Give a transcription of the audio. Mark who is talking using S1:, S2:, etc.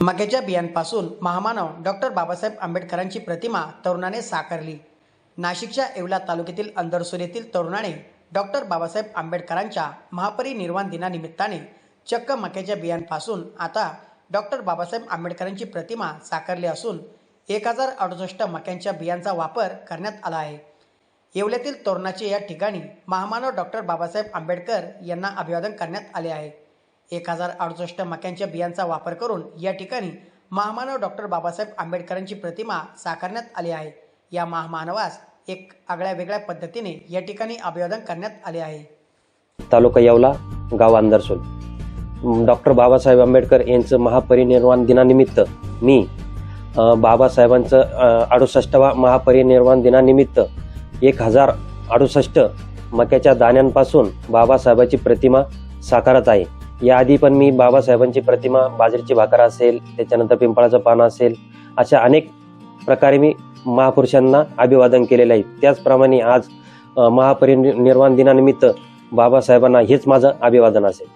S1: मक्याच्या बियांपासून महामानव डॉक्टर बाबासाहेब आंबेडकरांची प्रतिमा तरुणाने साकारली. नाशिकच्या येवला तालुक्यातील अंदरसूर येथील तरुणाने डॉक्टर बाबासाहेब आंबेडकरांच्या महापरिनिर्वाण दिनानिमित्ताने चक्क मक्याच्या बियांपासून आता डॉक्टर बाबासाहेब आंबेडकरांची प्रतिमा साकारली असून एक हजार अडुसष्ट मक्यांच्या बियांचा वापर करण्यात आला आहे. येवल्यातील तरुणाचे या ठिकाणी महामानव डॉक्टर बाबासाहेब आंबेडकर यांना अभिवादन करण्यात आले आहे. एक हजार अडुसष्ट मक्यांच्या बियांचा वापर करून या ठिकाणी महामानव डॉक्टर बाबासाहेब आंबेडकरांची प्रतिमा साकारण्यात आली आहे. या महामानवास एक आगळ्या वेगळ्या पद्धतीने या ठिकाणी अभिवादन करण्यात आले आहे.
S2: तालुका येवला गाव अंदरसूल डॉक्टर बाबासाहेब आंबेडकर यांचं महापरिनिर्वाण दिनानिमित्त मी बाबासाहेबांचं अडुसष्टवा महापरिनिर्वाण दिनानिमित्त एक हजार अडुसष्ट मक्याच्या दाण्यांपासून बाबासाहेबाची प्रतिमा साकारत आहे. याआधी पण मी बाबासाहेबांची प्रतिमा बाजरीची भाकर असेल त्याच्यानंतर पिंपळाचं पान असेल अशा अनेक प्रकारे मी महापुरुषांना अभिवादन केलेलं आहे. त्याचप्रमाणे आज महापरिनिर्वाण दिनानिमित्त बाबासाहेबांना हेच माझं अभिवादन असेल.